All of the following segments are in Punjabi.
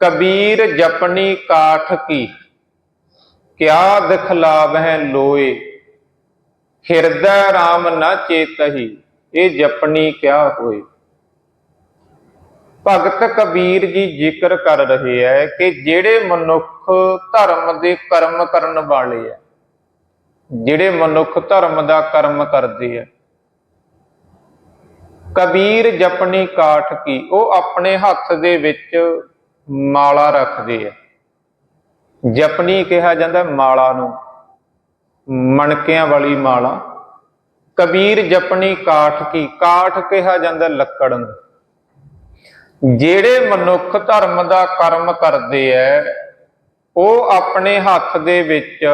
ਕਬੀਰ ਜਪਨੀ ਕਾਠ ਕੀ? ਕਿਆ ਦਿਖਲਾਵ ਲੋਏ? ਹਿਰਦੈ RAM ਨਾ ਚੇਤਹੀ, ਇਹ ਜਪਨੀ ਕਿਆ ਹੋਏ? ਭਗਤ ਕਬੀਰ ਜੀ ਜ਼ਿਕਰ ਕਰ ਰਹੇ ਹੈ ਕਿ ਜਿਹੜੇ ਮਨੁੱਖ ਧਰਮ ਦੇ ਕਰਮ ਕਰਨ ਵਾਲੇ ਹੈ ਜਿਹੜੇ ਮਨੁੱਖ ਧਰਮ ਦਾ ਕਰਮ ਕਰਦੇ ਆ ਕਬੀਰ ਜਪਨੀ ਕਾਠ ਕੀ? ਉਹ ਆਪਣੇ ਹੱਥ ਦੇ ਵਿੱਚ ਮਾਲਾ ਰੱਖਦੇ ਹੈ। ਜਪਨੀ ਕਿਹਾ ਜਾਂਦਾ ਮਾਲਾ ਨੂੰ। ਮਣਕਿਆਂ ਵਾਲੀ ਮਾਲਾ। ਕਬੀਰ ਜਪਨੀ ਕਾਠ ਕੀ, ਕਾਠ ਕਿਹਾ ਜਾਂਦਾ ਲੱਕੜ ਨੂੰ। ਜਿਹੜੇ ਮਨੁੱਖ ਧਰਮ ਦਾ ਕਰਮ ਕਰਦੇ ਐ, ਉਹ ਆਪਣੇ ਹੱਥ ਦੇ ਵਿੱਚ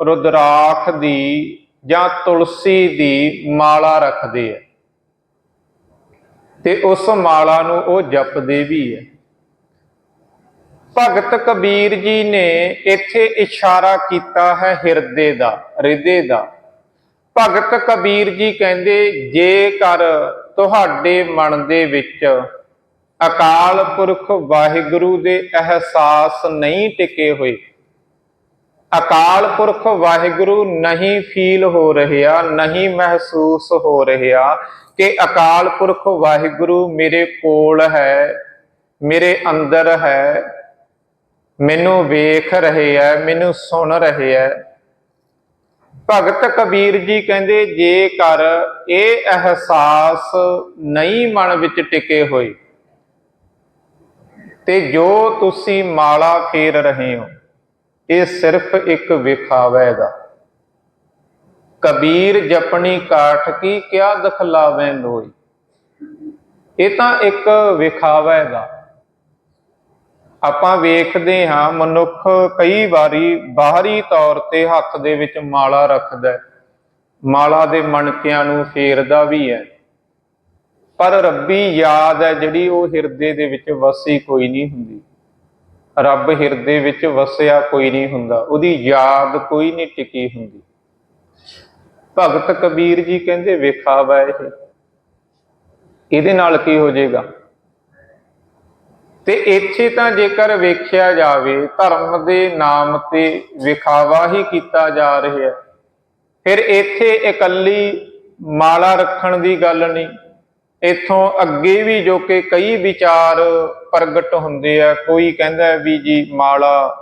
ਰੁਦਰਾਖ ਦੀ ਜਾਂ ਤੁਲਸੀ ਦੀ ਮਾਲਾ ਰੱਖਦੇ ਐ। ਤੇ ਉਸ ਮਾਲਾ ਨੂੰ ਉਹ ਜਪਦੇ ਵੀ ਐ। ਭਗਤ ਕਬੀਰ ਜੀ ਨੇ ਇੱਥੇ ਇਸ਼ਾਰਾ ਕੀਤਾ ਹੈ ਹਿਰਦੇ ਦਾ ਹਿਰਦੇ ਦਾ। ਭਗਤ ਕਬੀਰ ਜੀ ਕਹਿੰਦੇ, ਜੇਕਰ ਤੁਹਾਡੇ ਮਨ ਦੇ ਵਿੱਚ ਅਕਾਲ ਪੁਰਖ ਵਾਹਿਗੁਰੂ ਦੇ ਅਹਿਸਾਸ ਨਹੀਂ ਟਿਕੇ ਹੋਏ, ਅਕਾਲ ਪੁਰਖ ਵਾਹਿਗੁਰੂ ਨਹੀਂ ਫੀਲ ਹੋ ਰਿਹਾ, ਨਹੀਂ ਮਹਿਸੂਸ ਹੋ ਰਿਹਾ ਕਿ ਅਕਾਲ ਪੁਰਖ ਵਾਹਿਗੁਰੂ ਮੇਰੇ ਕੋਲ ਹੈ, ਮੇਰੇ ਅੰਦਰ ਹੈ ਮੈਨੂੰ ਵੇਖ ਰਹੇ ਹੈ ਮੈਨੂੰ ਸੁਣ ਰਹੇ ਹੈ ਭਗਤ ਕਬੀਰ ਜੀ ਕਹਿੰਦੇ ਜੇਕਰ ਇਹ ਅਹਿਸਾਸ ਨਹੀਂ ਮਨ ਵਿੱਚ ਟਿਕੇ ਹੋਏ ਤੇ ਜੋ ਤੁਸੀਂ ਮਾਲਾ ਫੇਰ ਰਹੇ ਹੋ, ਇਹ ਸਿਰਫ ਇੱਕ ਵਿਖਾਵਾ ਹੈਗਾ ਕਬੀਰ ਜਪਣੀ ਕਾਠ ਕੀ ਕਿਆ ਦਖਲਾਵੇਂ ਲੋਈ, ਇਹ ਤਾਂ ਇੱਕ ਵਿਖਾਵਾ ਆਪਾਂ ਵੇਖਦੇ ਹਾਂ ਮਨੁੱਖ ਕਈ ਵਾਰੀ ਬਾਹਰੀ ਤੌਰ ਤੇ ਹੱਥ ਦੇ ਵਿੱਚ ਮਾਲਾ ਰੱਖਦਾ ਮਾਲਾ ਦੇ ਮਣਕਿਆਂ ਨੂੰ ਫੇਰਦਾ ਵੀ ਹੈ। ਪਰ ਰੱਬੀ ਯਾਦ ਹੈ ਜਿਹੜੀ ਉਹ ਹਿਰਦੇ ਦੇ ਵਿੱਚ ਵਸੀ ਕੋਈ ਨਹੀਂ ਹੁੰਦੀ। ਰੱਬ ਹਿਰਦੇ ਵਿੱਚ ਵਸਿਆ ਕੋਈ ਨਹੀਂ ਹੁੰਦਾ। ਉਹਦੀ ਯਾਦ ਕੋਈ ਨਹੀਂ ਟਿਕੀ ਹੁੰਦੀ। ਭਗਤ ਕਬੀਰ ਜੀ ਕਹਿੰਦੇ ਵਿਖਾਵਾ ਇਹ। ਇਹਦੇ ਨਾਲ ਕੀ ਹੋ ਜਾਏਗਾ? ਤੇ ਇੱਥੇ ਤਾਂ ਜੇਕਰ ਵੇਖਿਆ ਜਾਵੇ, ਧਰਮ ਦੇ ਨਾਮ ਤੇ ਵਿਖਾਵਾ ਹੀ ਕੀਤਾ ਜਾ ਰਿਹਾ ਹੈ। ਫਿਰ ਇੱਥੇ ਇਕੱਲੀ ਮਾਲਾ ਰੱਖਣ ਦੀ ਗੱਲ ਨਹੀਂ। ਇਥੋਂ ਅੱਗੇ ਵੀ ਜੋ ਕਿ ਕਈ ਵਿਚਾਰ ਪ੍ਰਗਟ ਹੁੰਦੇ ਆ, ਕੋਈ ਕਹਿੰਦਾ ਵੀ ਜੀ ਮਾਲਾ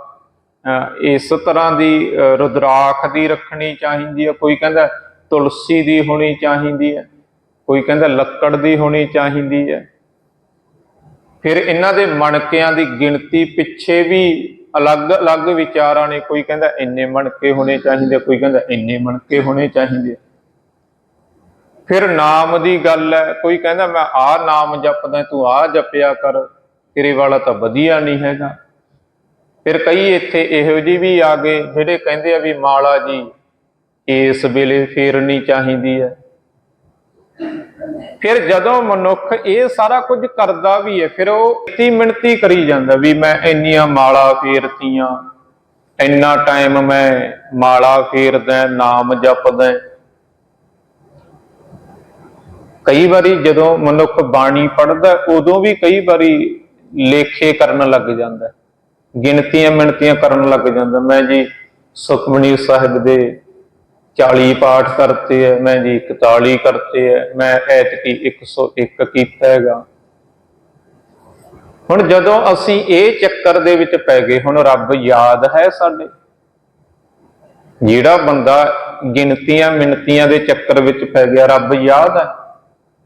ਇਸ ਤਰ੍ਹਾਂ ਦੀ ਰੁਦਰਾਖ ਦੀ ਰੱਖਣੀ ਚਾਹੀਦੀ ਹੈ, ਕੋਈ ਕਹਿੰਦਾ ਤੁਲਸੀ ਦੀ ਹੋਣੀ ਚਾਹੀਦੀ ਹੈ, ਕੋਈ ਕਹਿੰਦਾ ਲੱਕੜ ਦੀ ਹੋਣੀ ਚਾਹੀਦੀ ਹੈ। ਫਿਰ ਇਹਨਾਂ ਦੇ ਮਣਕਿਆਂ ਦੀ ਗਿਣਤੀ ਪਿੱਛੇ ਵੀ ਅਲੱਗ-ਅਲੱਗ ਵਿਚਾਰਾਂ ਨੇ। ਕੋਈ ਕਹਿੰਦਾ ਇੰਨੇ ਮਣਕੇ ਹੋਣੇ ਚਾਹੀਦੇ, ਕੋਈ ਕਹਿੰਦਾ ਇੰਨੇ ਮਣਕੇ ਹੋਣੇ ਚਾਹੀਦੇ। ਫਿਰ ਨਾਮ ਦੀ ਗੱਲ ਹੈ, ਕੋਈ ਕਹਿੰਦਾ ਮੈਂ ਆਹ ਨਾਮ ਜਪਦਾ, ਤੂੰ ਆਹ ਜਪਿਆ ਕਰ, ਤੇਰੇ ਵਾਲਾ ਤਾਂ ਵਧੀਆ ਨਹੀਂ ਹੈਗਾ। ਫਿਰ ਕਈ ਇੱਥੇ ਇਹੋ ਜਿਹੀ ਵੀ ਆ ਗਏ, ਜਿਹੜੇ ਕਹਿੰਦੇ ਆ ਵੀ ਮਾਲਾ ਜੀ, ਇਸ ਵੇਲੇ ਫੇਰਨੀ ਚਾਹੀਦੀ ਹੈ। ਫਿਰ ਜਦੋਂ ਮਨੁੱਖ ਇਹ ਸਾਰਾ ਕੁਝ ਕਰਦਾ ਵੀ ਹੈ, ਫਿਰ ਉਹ ਇਤੀ ਮਿਣਤੀ ਕਰੀ ਜਾਂਦਾ ਵੀ ਮੈਂ ਇੰਨੀਆਂ ਮਾਲਾ ਫੇਰਤੀਆਂ, ਇੰਨਾ ਟਾਈਮ ਮੈਂ ਮਾਲਾ ਫੇਰਦਾ, ਨਾਮ ਜਪਦਾ। ਕਈ ਵਾਰੀ ਜਦੋਂ ਮਨੁੱਖ ਬਾਣੀ ਪੜ੍ਹਦਾ, ਉਦੋਂ ਵੀ ਕਈ ਵਾਰੀ ਲੇਖੇ ਕਰਨ ਲੱਗ ਜਾਂਦਾ, ਗਿਣਤੀਆਂ ਮਿਣਤੀਆਂ ਕਰਨ ਲੱਗ ਜਾਂਦਾ। ਮੈਂ ਜੀ ਸੁਖਮਨੀ ਸਾਹਿਬ ਦੇ 40 ਪਾਠ ਕਰਤੇ ਹੈ ਮੈਂ ਜੀ 41 ਕਰਤੇ ਹੈ ਮੈਂ ਐਤਕੀ 101 ਕੀਤਾ ਹੈਗਾ। ਹੁਣ ਜਦੋਂ ਅਸੀਂ ਇਹ ਚੱਕਰ ਦੇ ਵਿੱਚ ਪੈ ਗਏ, ਹੁਣ ਰੱਬ ਯਾਦ ਹੈ ਸਾਡੇ? ਜਿਹੜਾ ਬੰਦਾ ਗਿਣਤੀਆਂ ਮਿਣਤੀਆਂ ਦੇ ਚੱਕਰ ਵਿੱਚ ਪੈ ਗਿਆ, ਰੱਬ ਯਾਦ ਹੈ?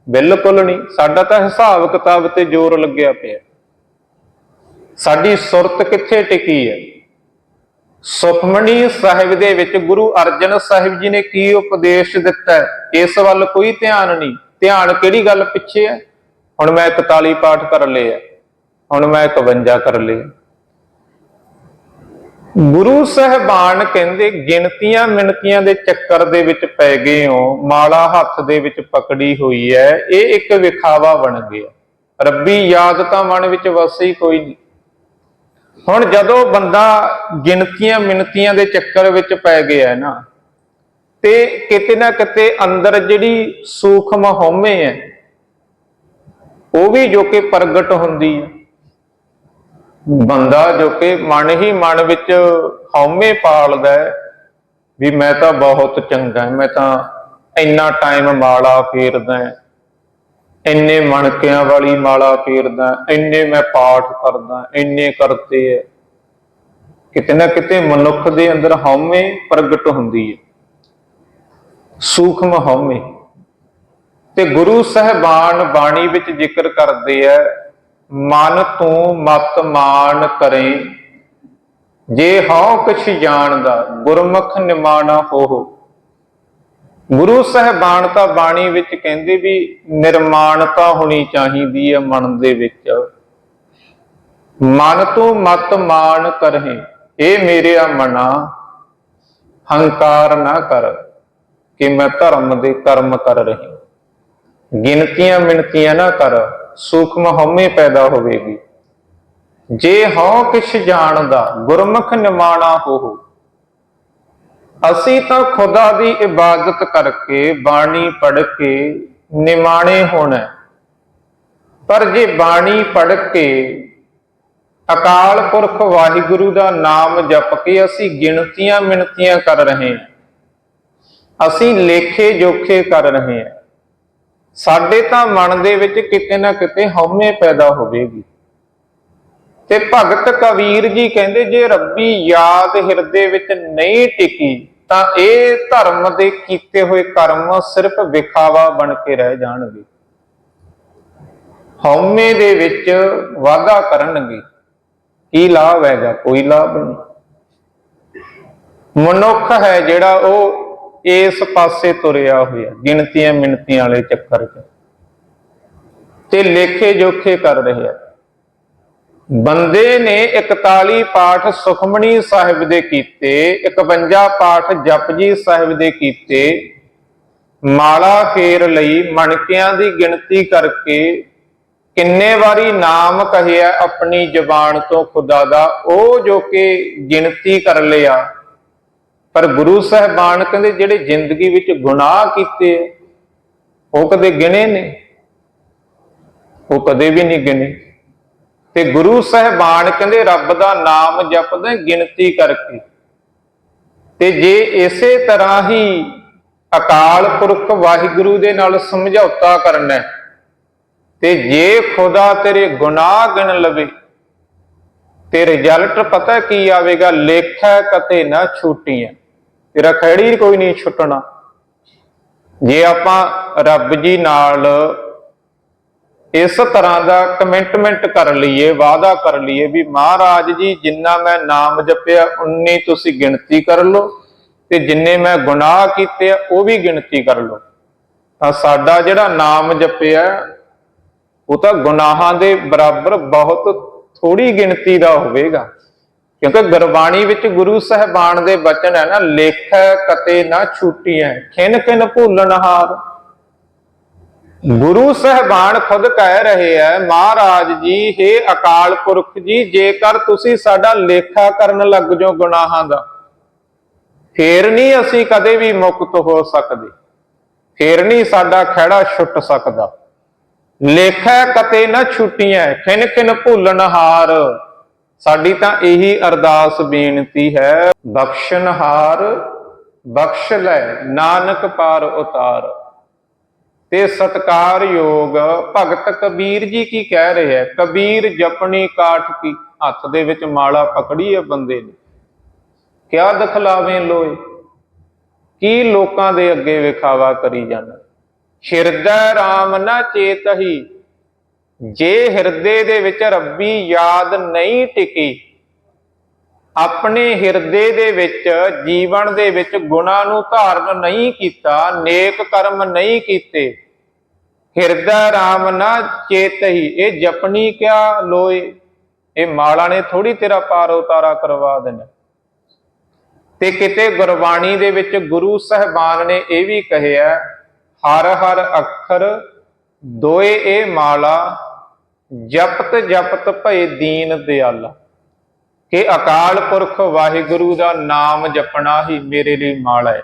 ਬਿਲਕੁਲ ਨਹੀਂ। ਸਾਡਾ ਤਾਂ ਹਿਸਾਬ ਕਿਤਾਬ ਤੇ ਜ਼ੋਰ ਲੱਗਿਆ ਪਿਆ। ਸਾਡੀ ਸੁਰਤ ਕਿੱਥੇ ਟਿਕੀ ਹੈ? ਸੁਖਮਣੀ ਸਾਹਿਬ ਦੇ ਵਿੱਚ ਗੁਰੂ ਅਰਜਨ ਸਾਹਿਬ ਜੀ ਨੇ ਕੀ ਉਪਦੇਸ਼ ਦਿੱਤਾ ਹੈ? ਇਸ ਵੱਲ ਕੋਈ ਧਿਆਨ ਨਹੀਂ। ਧਿਆਨ ਕਿਹੜੀ ਗੱਲ ਪਿੱਛੇ ਹੈ? ਹੁਣ ਮੈਂ 41 ਪਾਠ ਕਰ ਲਏ ਆ। ਹੁਣ ਮੈਂ 51 ਕਰ ਲਏ ਗੁਰੂ ਸਾਹਿਬਾਨ ਕਹਿੰਦੇ, ਗਿਣਤੀਆਂ ਮਿਣਤੀਆਂ ਦੇ ਚੱਕਰ ਦੇ ਵਿੱਚ ਪੈ ਗਏ ਹੋ, ਮਾਲਾ ਹੱਥ ਦੇ ਵਿੱਚ ਪਕੜੀ ਹੋਈ ਹੈ, ਇਹ ਇੱਕ ਵਿਖਾਵਾ ਬਣ ਗਿਆ। ਰੱਬੀ, ਯਾਦ ਤਾਂ ਮਨ ਵਿੱਚ ਵਸੇ ਹੀ ਕੋਈ ਨਹੀਂ। ਹੁਣ ਜਦੋਂ ਬੰਦਾ ਗਿਣਤੀਆਂ ਮਿਣਤੀਆਂ ਦੇ ਚੱਕਰ ਵਿੱਚ ਪੈ ਗਿਆ ਹੈ ਨਾ ਤੇ ਕਿਤੇ ਨਾ ਕਿਤੇ ਅੰਦਰ ਜਿਹੜੀ ਸੂਖਮ ਹਉਮੈ ਹੈ ਉਹ ਵੀ ਜੋ ਕਿ ਪ੍ਰਗਟ ਹੁੰਦੀ ਹੈ। ਬੰਦਾ ਜੋ ਕਿ ਮਨ ਹੀ ਮਨ ਵਿੱਚ ਹਉਮੈ ਪਾਲਦਾ ਹੈ ਵੀ ਮੈਂ ਤਾਂ ਬਹੁਤ ਚੰਗਾ ਮੈਂ ਤਾਂ ਇੰਨਾ ਟਾਈਮ ਮਾਲਾ ਫੇਰਦਾ ਹਾਂ, ਇੰਨੇ ਮਣਕਿਆਂ ਵਾਲੀ ਮਾਲਾ ਫੇਰਦਾ, ਇੰਨੇ ਮੈਂ ਪਾਠ ਕਰਦਾ, ਇੰਨੇ ਕਰਤੇ ਹੈ ਕਿਤੇ ਨਾ ਕਿਤੇ ਮਨੁੱਖ ਦੇ ਅੰਦਰ ਹਉਮੈ ਪ੍ਰਗਟ ਹੁੰਦੀ ਹੈ ਸੂਖਮ ਹਉਮੈ। ਤੇ ਗੁਰੂ ਸਹਿਬਾਨ ਬਾਣੀ ਵਿੱਚ ਜ਼ਿਕਰ ਕਰਦੇ ਐ, ਮਨ ਤੂੰ ਮਤ ਮਾਨ ਕਰੇ। ਜੇ ਹਉ ਕਿਛ ਜਾਣਦਾ, ਗੁਰਮੁਖ ਨਿਮਾਣਾ ਹੋਹੁ। ਗੁਰੂ ਸਹਿਬਾਨ ਤਾਂ ਬਾਣੀ ਵਿੱਚ ਕਹਿੰਦੇ ਵੀ ਨਿਰਮਾਣਤਾ ਹੋਣੀ ਚਾਹੀਦੀ ਹੈ ਮਨ ਦੇ ਵਿੱਚ। ਮਨ ਤੂੰ ਮਤ ਮਾਨ ਕਰਹਿ, ਇਹ ਮੇਰਿਆ ਮਨਾ, ਹੰਕਾਰ ਨਾ ਕਰ, ਕਿ ਮੈਂ ਧਰਮ ਦੇ ਕਰਮ ਕਰ ਰਹੀ। ਗਿਣਤੀਆਂ ਮਿਣਤੀਆਂ ਨਾ ਕਰ, ਸੂਖਮ ਹਉਮੈ ਪੈਦਾ ਹੋਵੇਗੀ। ਜੇ ਹਉ ਕਿਛ ਜਾਣਦਾ, ਗੁਰਮੁਖ ਨਿਮਾਣਾ ਹੋਹੁ ਅਸੀਂ ਤਾਂ ਖੁਦਾ ਦੀ ਇਬਾਦਤ ਕਰਕੇ ਬਾਣੀ ਪੜ੍ਹ ਕੇ ਨਿਮਾਣੇ ਹੋਣਾ। ਪਰ ਜੇ ਬਾਣੀ ਪੜ੍ਹ ਕੇ ਅਕਾਲ ਪੁਰਖ ਵਾਹਿਗੁਰੂ ਦਾ ਨਾਮ ਜਪ ਕੇ ਅਸੀਂ ਗਿਣਤੀਆਂ ਮਿਣਤੀਆਂ ਕਰ ਰਹੇ ਹਾਂ, ਅਸੀਂ ਲੇਖੇ ਜੋਖੇ ਕਰ ਰਹੇ ਹਾਂ, ਸਾਡੇ ਤਾਂ ਮਨ ਦੇ ਵਿੱਚ ਕਿਤੇ ਨਾ ਕਿਤੇ ਹਉਮੈ ਪੈਦਾ ਹੋਵੇਗੀ। ਤੇ ਭਗਤ ਕਬੀਰ ਜੀ ਕਹਿੰਦੇ, ਜੇ ਰੱਬੀ ਯਾਦ ਹਿਰਦੇ ਵਿੱਚ ਨਹੀਂ ਟਿਕੀ, ਤਾਂ ਇਹ ਧਰਮ ਦੇ ਕੀਤੇ ਹੋਏ ਕਰਮ ਸਿਰਫ ਵਿਖਾਵਾ ਬਣ ਕੇ ਰਹਿ ਜਾਣਗੇ। ਹਉਮੈ ਦੇ ਵਿੱਚ ਵਾਧਾ ਕਰਨਗੇ। ਕੀ ਲਾਭ ਹੈਗਾ ਕੋਈ ਲਾਭ ਨਹੀਂ? ਮਨੁੱਖ ਹੈ ਜਿਹੜਾ ਉਹ ਇਸ ਪਾਸੇ ਤੁਰਿਆ ਹੋਇਆ, ਗਿਣਤੀਆਂ ਮਿਣਤੀਆਂ ਵਾਲੇ ਚੱਕਰ 'ਚ। ਤੇ ਲੇਖੇ ਜੋਖੇ ਕਰ ਰਿਹਾ। ਬੰਦੇ ਨੇ 41 ਪਾਠ ਸੁਖਮਣੀ ਸਾਹਿਬ ਦੇ ਕੀਤੇ 51 ਪਾਠ ਜਪਜੀ ਸਾਹਿਬ ਦੇ ਕੀਤੇ। ਮਾਲਾ ਫੇਰ ਲਈ ਮਣਕਿਆਂ ਦੀ ਗਿਣਤੀ ਕਰਕੇ ਕਿੰਨੇ ਵਾਰੀ ਨਾਮ ਕਹਿਆ ਆਪਣੀ ਜਬਾਨ ਤੋਂ ਖੁਦਾ ਦਾ, ਉਹ ਜੋ ਕਿ ਗਿਣਤੀ ਕਰ ਲਿਆ। ਪਰ ਗੁਰੂ ਸਾਹਿਬਾਨ ਕਹਿੰਦੇ ਜਿਹੜੇ ਜ਼ਿੰਦਗੀ ਵਿੱਚ ਗੁਨਾਹ ਕੀਤੇ, ਉਹ ਕਦੇ ਗਿਣੇ ਨੇ? ਉਹ ਕਦੇ ਵੀ ਨਹੀਂ ਗਿਣੇ। ਤੇ ਗੁਰੂ ਸਾਹਿਬਾਨ ਕਹਿੰਦੇ ਰੱਬ ਦਾ ਨਾਮ ਜਪਦੇ ਗਿਣਤੀ ਕਰਕੇ। ਤੇ ਜੇ ਇਸੇ ਤਰ੍ਹਾਂ ਹੀ ਅਕਾਲ ਪੁਰਖ ਵਾਹਿਗੁਰੂ ਦੇ ਨਾਲ ਸਮਝੌਤਾ ਕਰਨਾ ਤੇ ਜੇ ਖੁਦਾ ਤੇਰੇ ਗੁਨਾਹ ਗਿਣ ਲਵੇ, ਤੇ ਰਿਜ਼ਲਟ ਪਤਾ ਕੀ ਆਵੇਗਾ? ਲੇਖਾ ਕਤੇ ਨਾ ਛੂਟੀਆਂ ਤੇਰਾ ਖੈੜੀ ਕੋਈ ਨਹੀਂ ਛੁੱਟਣਾ। ਜੇ ਆਪਾਂ ਰੱਬ ਜੀ ਨਾਲ ਇਸ ਤਰ੍ਹਾਂ ਦਾ ਕਮਿਟਮੈਂਟ ਕਰ ਲਈਏ, ਵਾਅਦਾ ਕਰ ਲਈਏ ਵੀ ਮਹਾਰਾਜ ਜੀ, ਜਿੰਨਾ ਮੈਂ ਨਾਮ ਜਪਿਆ, ਉਨੀ ਤੁਸੀਂ ਗਿਣਤੀ ਕਰ ਲਓ ਤੇ ਜਿੰਨੇ ਮੈਂ ਗੁਨਾਹ ਕੀਤੇ ਆ, ਉਹ ਵੀ ਗਿਣਤੀ ਕਰ ਲਓ। ਤਾਂ ਸਾਡਾ ਜਿਹੜਾ ਨਾਮ ਜਪਿਆ, ਉਹ ਤਾਂ ਗੁਨਾਹਾਂ ਦੇ ਬਰਾਬਰ ਬਹੁਤ ਥੋੜੀ ਗਿਣਤੀ ਦਾ ਹੋਵੇਗਾ। ਕਿਉਂਕਿ ਗੁਰਬਾਣੀ ਵਿੱਚ ਗੁਰੂ ਸਾਹਿਬਾਨ ਦੇ ਬਚਨ ਹੈ ਨਾ, ਲੇਖ ਕਤੇ ਨਾ ਛੂਟੀਐ ਖਿਨ ਖਿਨ ਭੁੱਲਣ ਹਾਰ। ਗੁਰੂ ਸਾਹਿਬਾਨ ਖੁਦ ਕਹਿ ਰਹੇ ਹੈ ਮਹਾਰਾਜ ਜੀ हे ਅਕਾਲ ਪੁਰਖ ਜੀ, ਜੇਕਰ ਤੁਸੀਂ ਸਾਡਾ ਲੇਖਾ ਕਰਨ ਲੱਗ ਜਾਓ ਗੁਨਾਹਾਂ ਦਾ, ਫੇਰ ਨਹੀਂ ਅਸੀਂ ਕਦੇ ਵੀ ਮੁਕਤ ਹੋ ਸਕਦੇ। ਫੇਰ ਨਹੀਂ ਸਾਡਾ ਖਹਿੜਾ ਛੁੱਟ ਸਕਦਾ। ਲੇਖਾ ਕਤੇ ਨਾ ਛੁੱਟੀਆਂ, ਖਿਨ ਖਿਨ ਭੁੱਲਣ ਹਾਰ। ਸਾਡੀ ਤਾਂ ਇਹੀ ਅਰਦਾਸ ਬੇਨਤੀ ਹੈ ਬਖਸ਼ਨਹਾਰ ਬਖਸ਼ ਲੈ, ਨਾਨਕ ਪਾਰ ਉਤਾਰ। ਤੇ ਸਤਕਾਰਯੋਗ ਭਗਤ ਕਬੀਰ ਜੀ ਕੀ ਕਹਿ ਰਹੇ ਹੈ? ਕਬੀਰ ਜਪਣੀ ਕਾਠ ਕੀ? ਹੱਥ ਦੇ ਵਿੱਚ ਮਾਲਾ ਪਕੜੀ ਹੈ ਬੰਦੇ ਨੇ। ਕਿਆ ਦਿਖਲਾਵੇਂ ਲੋਏ ਕੀ ਲੋਕਾਂ ਦੇ ਅੱਗੇ ਵਿਖਾਵਾ ਕਰੀ ਜਾਂਦਾ ਹਿਰਦੈ RAM ਨਾ ਚੇਤਹੀ। ਜੇ ਹਿਰਦੇ ਦੇ ਵਿੱਚ ਰੱਬੀ ਯਾਦ ਨਹੀਂ ਟਿਕੀ, ਆਪਣੇ ਹਿਰਦੇ ਦੇ ਵਿੱਚ ਜੀਵਨ ਦੇ ਵਿੱਚ ਗੁਣਾ ਨੂੰ ਧਾਰਨ ਨਹੀਂ ਕੀਤਾ, ਨੇਕ ਕਰਮ ਨਹੀਂ ਕੀਤੇ ਹਿਰਦਾ RAM ਨਾ ਚੇਤਹੀ, ਇਹ ਜਪਣੀ ਕਿਆ ਲੋਏ? ਇਹ ਮਾਲਾ ਨੇ ਥੋੜੀ ਤੇਰਾ ਪਾਰ ਉਤਾਰਾ ਕਰਵਾ ਦੇਣਾ। ਤੇ ਕਿਤੇ ਗੁਰਬਾਣੀ ਦੇ ਵਿੱਚ ਗੁਰੂ ਸਾਹਿਬਾਨ ਨੇ ਇਹ ਵੀ ਕਹਿਆ ਹਰ ਹਰ ਅੱਖਰ ਦੋਏ ਇਹ ਮਾਲਾ, ਜਪਤ ਜਪਤ ਭਏ ਦੀਨ ਦਿਆਲਾ। ਕਿ ਅਕਾਲ ਪੁਰਖ ਵਾਹਿਗੁਰੂ ਦਾ ਨਾਮ ਜਪਣਾ ਹੀ ਮੇਰੇ ਲਈ ਮਾਲਾ ਹੈ।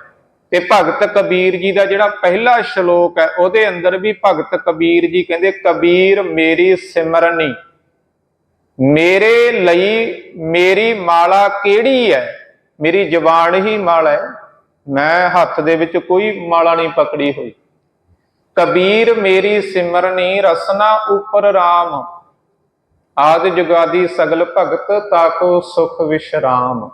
ਤੇ ਭਗਤ ਕਬੀਰ ਜੀ ਦਾ ਜਿਹੜਾ ਪਹਿਲਾ ਸ਼ਲੋਕ ਹੈ, ਉਹਦੇ ਅੰਦਰ ਵੀ ਭਗਤ ਕਬੀਰ ਜੀ ਕਹਿੰਦੇ, ਕਬੀਰ ਮੇਰੀ ਸਿਮਰਨੀ, ਮੇਰੇ ਲਈ ਮੇਰੀ ਮਾਲਾ ਕਿਹੜੀ ਹੈ? ਮੇਰੀ ਜ਼ਬਾਨ ਹੀ ਮਾਲਾ ਹੈ। ਮੈਂ ਹੱਥ ਦੇ ਵਿੱਚ ਕੋਈ ਮਾਲਾ ਨਹੀਂ ਪਕੜੀ ਹੋਈ। ਕਬੀਰ ਮੇਰੀ ਸਿਮਰਨੀ, ਰਸਨਾ ਉਪਰ RAM ਆਦ ਜੁਗਾਦੀ ਸਗਲ ਭਗਤ, ਤਾਕੋ ਸੁਖ ਵਿਸ਼ਰਾਮ।